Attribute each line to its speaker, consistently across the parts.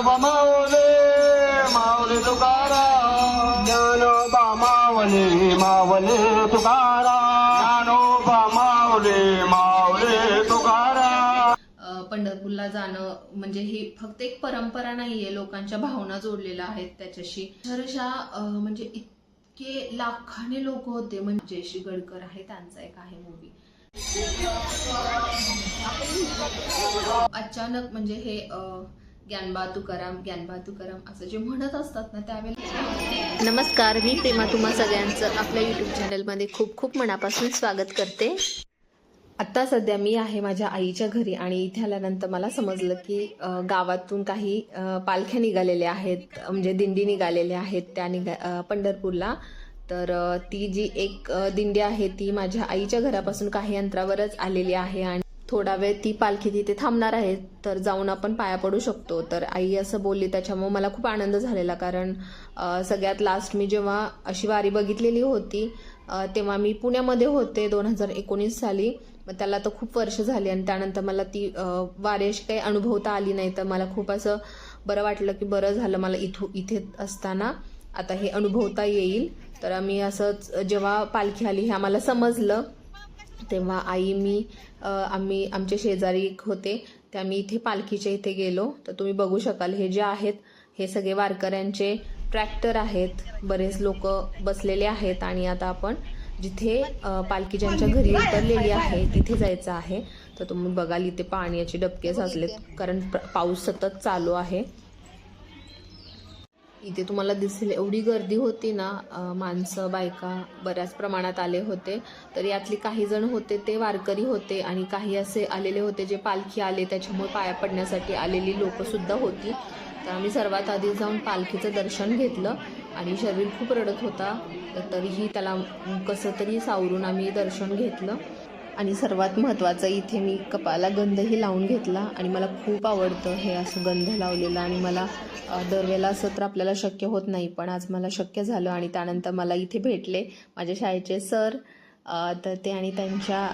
Speaker 1: ज्ञानोबा माऊले माऊली तुकाराम ज्ञानोबा माऊली माऊली तुकाराम ज्ञानोबा माऊली माऊली तुकाराम
Speaker 2: अ, पंढरपूरला जाणं म्हणजे ही फक्त एक परंपरा नाहीये लोकांच्या भावना जोडलेल्या आहेत त्याच्याशी. अक्षरशः म्हणजे इतके लाखाने लोक होते म्हणजे जयश्री गडकर आहे त्यांचा एक आहे मूवी अचानक म्हणजे हे अ, ज्ञानबा तुकाराम ज्ञानबा तुकाराम असं जे म्हणत असतात ना त्यावेळेला
Speaker 3: नमस्कार मी प्रेमा तुम्हा सगळ्यांचं आपल्या यूट्यूब चॅनलमध्ये खूप खूप मनापासून स्वागत करते.
Speaker 2: आत्ता सध्या मी आहे माझ्या आईच्या घरी आणि इथे आल्यानंतर मला समजलं की गावातून काही पालख्या निघालेल्या आहेत म्हणजे दिंडी निघालेल्या आहेत त्या निघा पंढरपूरला. तर ती जी एक दिंडी आहे ती माझ्या आईच्या घरापासून काही अंतरावरच आलेली आहे आणि थोडा वेळ ती पालखी तिथे थांबणार आहे तर जाऊन आपण पाया पडू शकतो. तर आई असं बोलली त्याच्यामुळे मला खूप आनंद झालेला कारण सगळ्यात लास्ट मी जेव्हा अशी वारी बघितलेली होती तेव्हा मी पुण्यामध्ये होते दोन हजार एकोणीस साली. मग त्याला तर खूप वर्ष झाली आणि त्यानंतर मला ती वारी अशी काही अनुभवता आली नाही. तर मला खूप असं बरं वाटलं की बरं झालं मला इथू इथे असताना. आता हे अनुभवता येईल. तर आम्ही असंच जेव्हा पालखी आली हे आम्हाला समजलं तेव्हा आई मी आम्ही आमचे शेजारी एक होते ते आम्ही इथे पालखीच्या इथे गेलो. तर तुम्ही बघू शकाल हे जे आहेत हे सगळे वारकऱ्यांचे ट्रॅक्टर आहेत. बरेच लोक बसलेले आहेत आणि आता आपण जिथे पालखीच्यांच्या पालखी ज्यांच्या घरी उतरलेली आहे तिथे जायचं आहे. तर तुम्ही बघाल इथे पाण्याचे डबके साचलेत. कारण पाऊस सतत चालू आहे. इथे तुम्हाला दिसेल एवढी गर्दी होती ना माणसं बायका बऱ्याच प्रमाणात आले होते. तर यातली काही जण होते ते वारकरी होते आणि काही असे आलेले होते जे पालखी आले त्याच्यामुळे पाया पडण्यासाठी आलेली लोकंसुद्धा होती. तर आम्ही सर्वात आधी जाऊन पालखीचं दर्शन घेतलं आणि शरीर खूप रडत होता. तरीही त्याला कसं तरी सावरून आम्ही दर्शन घेतलं. आणि सर्वात महत्त्वाचं इथे मी कपाला गंधही लावून घेतला आणि मला खूप आवडतं हे असं गंध लावलेलं आणि मला दरवेळेला असं तर आपल्याला शक्य होत नाही पण आज मला शक्य झालं आणि त्यानंतर मला इथे भेटले माझ्या शाळेचे सर तर ते आणि त्यांच्या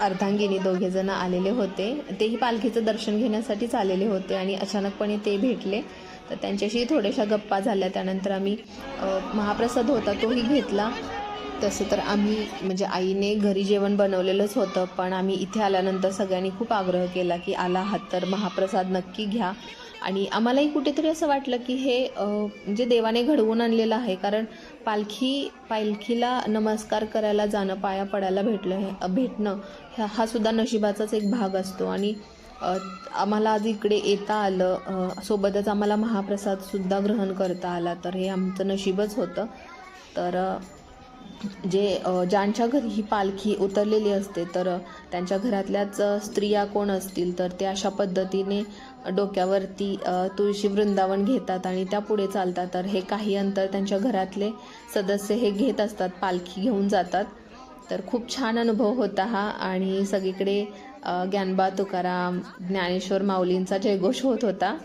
Speaker 2: अर्धांगिनी दोघेजणं आलेले होते. तेही पालखीचं दर्शन घेण्यासाठीच आलेले होते आणि अचानकपणे ते भेटले. तर त्यांच्याशी थोड्याशा गप्पा झाल्या. त्यानंतर आम्ही महाप्रसाद होता तोही घेतला. तसं तर आम्ही म्हणजे आईने घरी जेवण बनवलेलंच होतं पण आम्ही इथे आल्यानंतर सगळ्यांनी खूप आग्रह केला की आला आहात तर महाप्रसाद नक्की घ्या. आणि आम्हालाही कुठेतरी असं वाटलं की हे म्हणजे देवाने घडवून आणलेलं आहे कारण पालखी पालखीला नमस्कार करायला जाणं पाया पडायला भेटलं हे भेटणं ह्या हा सुद्धा नशिबाचाच एक भाग असतो. आणि आम्हाला आज इकडे येता आलं सोबतच आम्हाला महाप्रसादसुद्धा ग्रहण करता आला तर हे आमचं नशीबच होतं. तर जे ज्यांच्या घरी ही पालखी उतरलेली असते तर त्यांच्या घरातल्याच स्त्रिया कोण असतील तर ते अशा पद्धतीने डोक्यावरती तुळशी वृंदावन घेतात आणि त्या पुढे चालतात. तर हे काही अंतर त्यांच्या घरातले सदस्य हे घेत असतात पालखी घेऊन जातात. तर खूप छान अनुभव होता हा आणि सगळीकडे ज्ञानबा तुकाराम ज्ञानेश्वर माऊलींचा जयघोष होत होता.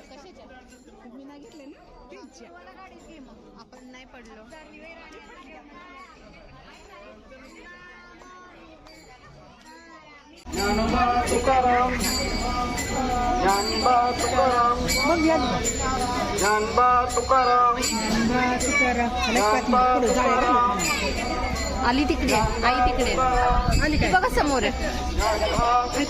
Speaker 1: तुकाराम। ज्ञानबा तुकाराम। ज्ञानबा तुकाराम। ज्ञानबा तुकाराम।
Speaker 3: आली तिकडे. आई तिकडे. आली बघा समोर.
Speaker 1: मावली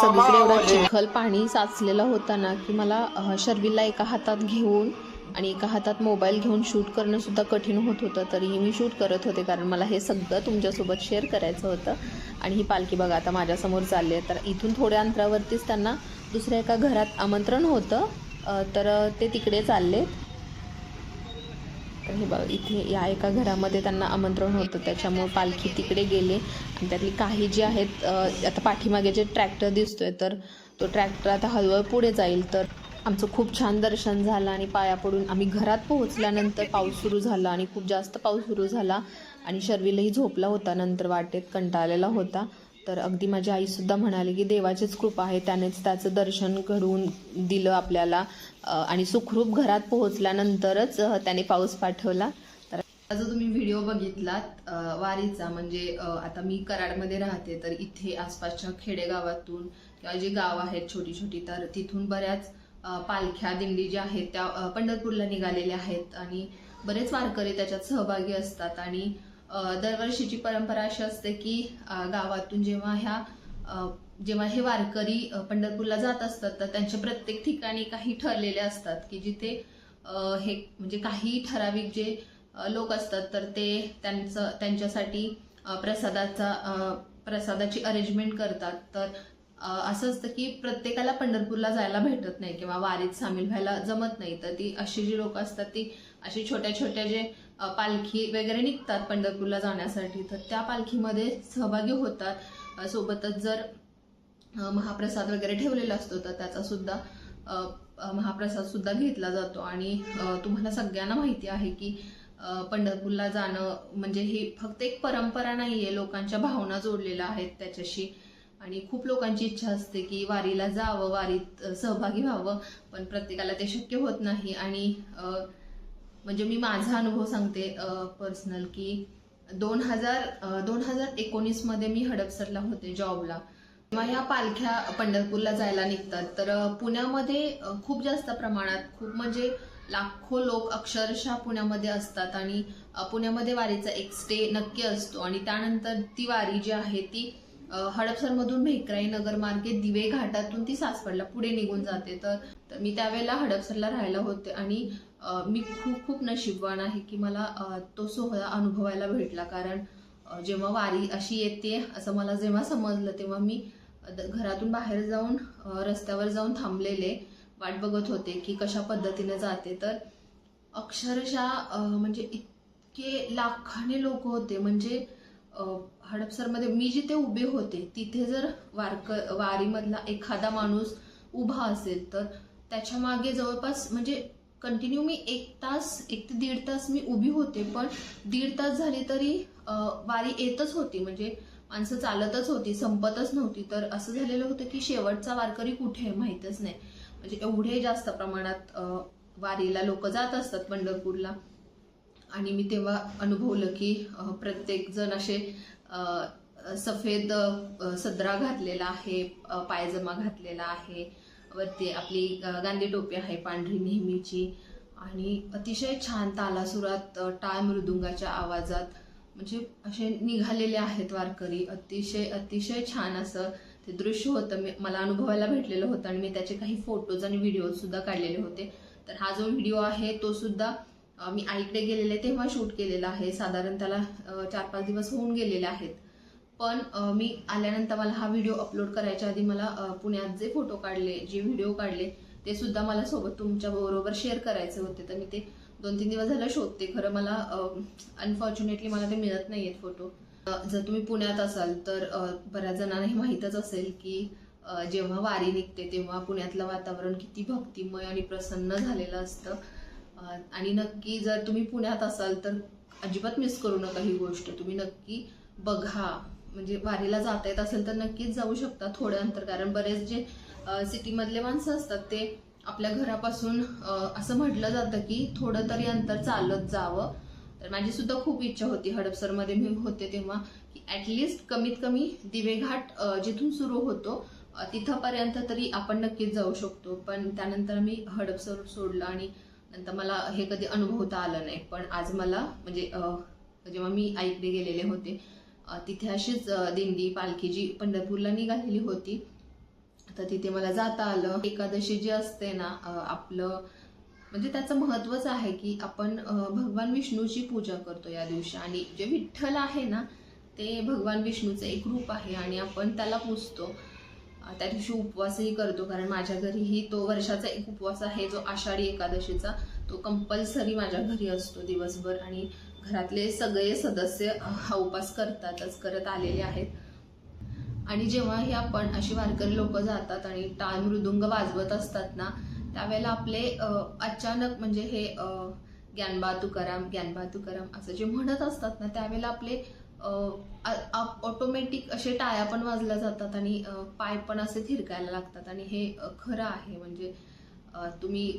Speaker 2: सगळीकडे एवढा चिखल पाणी साचलेला होता ना की मला शर्वीला एका हातात घेऊन आणि एका हातात मोबाईल घेऊन शूट करणं सुद्धा कठीण होत होतं. तरीही मी शूट करत होते कारण मला हे सगळं तुमच्यासोबत शेअर करायचं होतं. आणि ही पालखी बघा आता माझ्यासमोर चालली आहे. तर इथून थोड्या अंतरावरतीच त्यांना दुसऱ्या एका घरात आमंत्रण होतं. तर ते तिकडे चाललेत. तर हे बघा इथे या एका घरामध्ये त्यांना आमंत्रण होतं. त्याच्यामुळे पालखी तिकडे गेले. आणि त्यातली काही जी आहेत आता पाठीमागे जे ट्रॅक्टर दिसतोय तर तो ट्रॅक्टर आता हळूहळू पुढे जाईल. तर आमचं खूप छान दर्शन झालं आणि पाया पडून आम्ही घरात पोहोचल्यानंतर पाऊस सुरू झाला आणि खूप जास्त पाऊस सुरू झाला. आणि शर्विलही झोपला होता नंतर वाटेत कंटाळलेला होता. तर अगदी माझी आईसुद्धा म्हणाली की देवाचीच कृपा आहे त्यानेच त्याचं दर्शन घडवून दिलं आपल्याला. आणि सुखरूप घरात पोहोचल्यानंतरच त्याने पाऊस पाठवला. तर जो तुम्ही व्हिडिओ बघितलात वारीचा. म्हणजे आता मी कराडमध्ये राहते तर इथे आसपासच्या खेडेगावातून किंवा जी गाव आहेत छोटी छोटी तर तिथून बऱ्याच पालख्या दिंडी ज्या आहेत त्या पंढरपूरला निघालेल्या आहेत. आणि बरेच वारकरी त्याच्यात सहभागी असतात. आणि दरवर्षीची परंपरा अशी असते की गावातून जेव्हा ह्या जेव्हा हे वारकरी पंढरपूरला जात असतात तर त्यांच्या प्रत्येक ठिकाणी काही ठरलेले असतात की जिथे हे म्हणजे काही ठराविक जे लोक असतात तर ते त्यांचं त्यांच्यासाठी प्रसादाचा प्रसादाची अरेंजमेंट करतात. तर असं असतं की प्रत्येकाला पंढरपूरला जायला भेटत नाही किंवा वारीत सामील व्हायला जमत नाही. तर ती अशी जी लोक असतात ती अशी छोट्या छोट्या जे पालखी वगैरे निघतात पंढरपूरला जाण्यासाठी तर त्या पालखीमध्ये सहभागी होतात. सोबतच जर महाप्रसाद वगैरे ठेवलेला असतो तर त्याचा सुद्धा महाप्रसाद सुद्धा घेतला जातो. आणि तुम्हाला सगळ्यांना माहिती आहे की पंढरपूरला जाणं म्हणजे ही फक्त एक परंपरा नाही आहे लोकांच्या भावना जोडलेल्या आहेत त्याच्याशी. आणि खूप लोकांची इच्छा असते की वारीला जावं वारीत सहभागी व्हावं पण प्रत्येकाला ते शक्य होत नाही. आणि म्हणजे मी माझा अनुभव सांगते पर्सनल की दोन हजार दोन हजार एकोणीसमध्ये मी हडपसरला होते जॉबला तेव्हा ह्या पालख्या पंढरपूरला जायला निघतात. तर पुण्यामध्ये खूप जास्त प्रमाणात खूप म्हणजे लाखो लोक अक्षरशः पुण्यामध्ये असतात. आणि पुण्यामध्ये वारीचा एक स्टे नक्की असतो. आणि त्यानंतर ती वारी जी आहे ती हडपसरमधून भेकराई नगर मार्गे दिवे घाटातून ती सासवडला पुढे निघून जाते. तर तर मी त्यावेळेला हडपसरला राहायला होते आणि मी खूप खूप नशीबवान आहे की मला तो सोहळा अनुभवायला भेटला. कारण जेव्हा वारी अशी येते असं मला जेव्हा समजलं तेव्हा मी द- घरातून बाहेर जाऊन रस्त्यावर जाऊन थांबलेले. वाट बघत होते की कशा पद्धतीने जाते. तर अक्षरशः म्हणजे इतके लाखाने लोक होते. म्हणजे हडपसरमध्ये मी जिथे उभे होते तिथे जर वारक वारीमधला एखादा माणूस उभा असेल तर त्याच्यामागे जवळपास म्हणजे कंटिन्यू मी एक तास एक ते दीड तास मी उभी होते पण दीड तास झाली तरी वारी येतच होती. म्हणजे माणसं चालतच होती संपतच नव्हती. तर असं झालेलं होतं की शेवटचा वारकरी कुठे आहे माहीतच नाही. म्हणजे एवढे जास्त प्रमाणात वारीला लोक जात असतात पंढरपूरला. आणि मी तेव्हा अनुभवलं की प्रत्येकजण असे सफेद सदरा घातलेला आहे पायजमा घातलेला आहे. वरती आपली गांधी टोपी आहे पांढरी नेहमीची. आणि अतिशय छान तालासुरात टाळ मृदुंगाच्या आवाजात म्हणजे असे निघालेले आहेत वारकरी. अतिशय अतिशय छान असं ते दृश्य होतं. मी मला अनुभवायला भेटलेलं होतं आणि मी त्याचे काही फोटोज आणि व्हिडिओ सुद्धा काढलेले होते. तर हा जो व्हिडिओ आहे तो सुद्धा मी आईकडे गेलेले तेव्हा शूट केलेलं आहे. साधारण त्याला चार पाच दिवस होऊन गेलेले आहेत. पण मी आल्यानंतर मला हा व्हिडिओ अपलोड करायच्या आधी मला पुण्यात जे फोटो काढले जे व्हिडिओ काढले ते सुद्धा मला सोबत तुमच्या बरोबर शेअर करायचे होते. तर मी ते दोन तीन दिवस झालं शोधते. खरं मला अनफॉर्च्युनेटली मला ते मिळत नाही आहेत फोटो जर तुम्ही पुण्यात असाल तर बऱ्याच जणांना हे माहीतच असेल की जेव्हा वारी निघते तेव्हा पुण्यातलं वातावरण किती भक्तिमय आणि प्रसन्न झालेलं असतं. आणि नक्की जर तुम्ही पुण्यात असाल तर अजिबात मिस करू नका ही गोष्ट. तुम्ही नक्की बघा. म्हणजे वारीला जाता येत असेल तर नक्कीच जाऊ शकता थोडं अंतर. कारण बरेच जे सिटीमधले माणसं असतात ते आपल्या घरापासून असं म्हटलं जातं की थोडं तरी अंतर चालत जावं. तर माझी सुद्धा खूप इच्छा होती हडपसरमध्ये मी होते तेव्हा की ॲटलिस्ट कमीत कमी दिवेघाट जिथून सुरू होतो तिथंपर्यंत तरी आपण नक्कीच जाऊ शकतो. पण त्यानंतर मी हडपसर सोडलं आणि नंतर मला हे कधी अनुभवता आलं नाही पण आज मला म्हणजे जेव्हा मी आईकडे गेलेले होते तिथे अशीच दिंडी पालखी जी पंढरपूरला निघालेली होती तर तिथे मला जाता आलं. एकादशी जी असते ना आपलं म्हणजे त्याचं महत्वच आहे की आपण भगवान विष्णूची पूजा करतो या दिवशी. आणि जे विठ्ठल आहे ना ते भगवान विष्णूचं एक रूप आहे आणि आपण त्याला पूजतो. त्या दिवशी उपवासही करतो कारण माझ्या घरीही तो वर्षाचा एक उपवास आहे जो आषाढी एकादशीचा. तो कंपल्सरी माझ्या घरी असतो दिवसभर आणि घरातले सगळे सदस्य हा उपास करतातच करत आलेले आहेत. आणि जेव्हाही आपण अशी वारकरी लोक जातात आणि टाळ मृदुंग वाजवत असतात ना त्यावेळेला आपले अचानक म्हणजे हे ज्ञानबा तुकाराम ज्ञानबा तुकाराम असं जे म्हणत असतात ना त्यावेळेला आपले ऑटोमॅटिक असे टाळ्या पण वाजल्या जातात आणि पाय पण असे थिरकायला लागतात. आणि हे खरं आहे. म्हणजे तुम्ही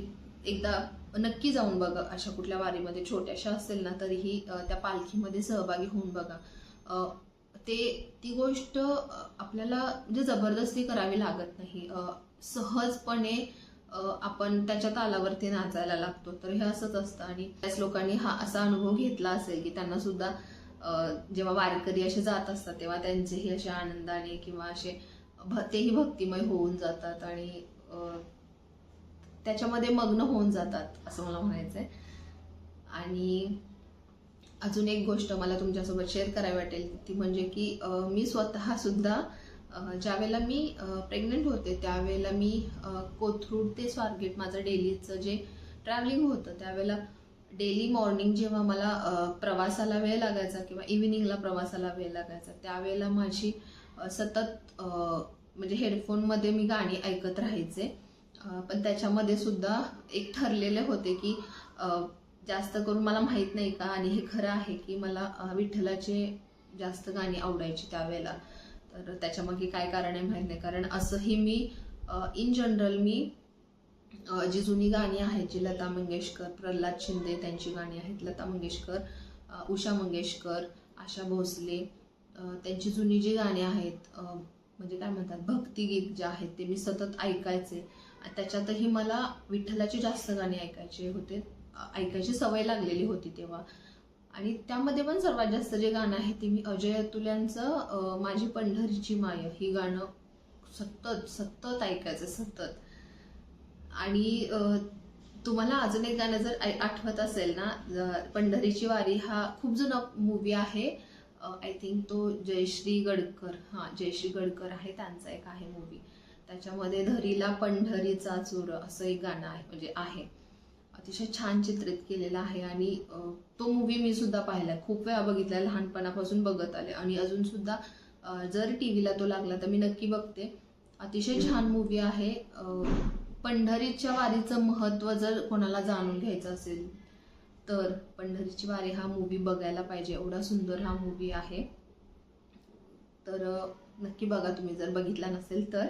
Speaker 2: एकदा नक्की जाऊन बघा. अशा कुठल्या वारीमध्ये छोट्याशा असेल ना तरीही त्या पालखीमध्ये सहभागी होऊन बघा. ते ती गोष्ट आपल्याला म्हणजे जबरदस्ती करावी लागत नाही. सहजपणे आपण त्याच्या तालावरती नाचायला लागतो. तर हे असंच असतं. आणि त्याच लोकांनी हा असा अनुभव घेतला असेल की त्यांना सुद्धा जेव्हा वारकरी असे जात असतात तेव्हा त्यांचेही असे आनंदाने किंवा असे भ- तेही भक्तिमय होऊन जातात आणि त्याच्यामध्ये मग्न होऊन जातात असं मला म्हणायचं आहे आणि अजून एक गोष्ट मला तुमच्यासोबत शेअर करावी वाटेल ती म्हणजे की मी स्वतःसुद्धा ज्यावेळेला मी प्रेग्नंट होते त्यावेळेला मी कोथरूड ते स्वारगेट माझं डेलीचं जे ट्रॅव्हलिंग होतं त्यावेळेला डेली मॉर्निंग जेव्हा मला प्रवासाला वेळ लागायचा किंवा इव्हिनिंगला प्रवासाला वेळ लागायचा त्यावेळेला माझी सतत म्हणजे हेडफोनमध्ये मी गाणी ऐकत राहायचे. पण त्याच्यामध्ये सुद्धा एक ठरलेले होते की जास्त करून मला माहीत नाही का आणि हे खरं आहे की मला विठ्ठलाचे जास्त गाणी आवडायची त्यावेळेला. तर त्याच्यामागे काय कारण आहे माहीत नाही. कारण असंही मी इन जनरल मी जी जुनी गाणी आहेत जी लता मंगेशकर प्रल्हाद शिंदे त्यांची गाणी आहेत लता मंगेशकर उषा मंगेशकर आशा भोसले त्यांची जुनी जी गाणी आहेत म्हणजे काय म्हणतात भक्तिगीत जे आहेत ते मी सतत ऐकायचे. त्याच्यातही मला विठ्ठलाची जास्त गाणी ऐकायचे होते. ऐकायची सवय लागलेली होती तेव्हा. आणि त्यामध्ये पण सर्वात जास्त जे गाणं आहे ते मी अजय अतुल्यांचं माझी पंढरीची माय ही गाणं सतत सतत ऐकायचं सतत. आणि तुम्हाला अजून एक गाणं जर आठवत असेल ना पंढरीची वारी हा खूप जुना मूवी आहे. आय थिंक तो जयश्री गडकर हां जयश्री गडकर आहे त्यांचा एक आहे मूवी त्याच्यामध्ये धरीला पंढरीचा चूर असं एक गाणं आहे म्हणजे आहे. अतिशय छान चित्रित केलेलं आहे आणि तो मूवी मी सुद्धा पाहिलाय. खूप वेळा बघितलाय लहानपणापासून बघत आले. आणि अजून सुद्धा जर टी व्हीला तो लागला तर मी नक्की बघते. अतिशय छान मूवी आहे. पंढरीच्या वारीचं महत्त्व जर कोणाला जाणून घ्यायचं असेल तर पंढरीची वारी हा मूवी बघायला पाहिजे. एवढा सुंदर हा मूवी आहे. तर नक्की बघा तुम्ही. जर बघितला नसेल तर.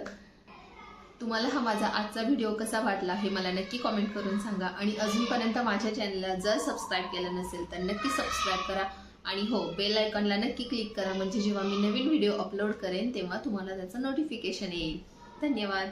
Speaker 2: तुम्हाला हा माझा आजचा व्हिडिओ कसा वाटला हे मला नक्की कॉमेंट करून सांगा. आणि अजूनपर्यंत माझ्या चॅनलला जर सबस्क्राईब केलं नसेल तर नक्की सबस्क्राईब करा. आणि हो बेल आयकॉनला नक्की क्लिक करा. म्हणजे जेव्हा मी नवीन व्हिडिओ अपलोड करेन तेव्हा तुम्हाला त्याचं नोटिफिकेशन येईल. धन्यवाद.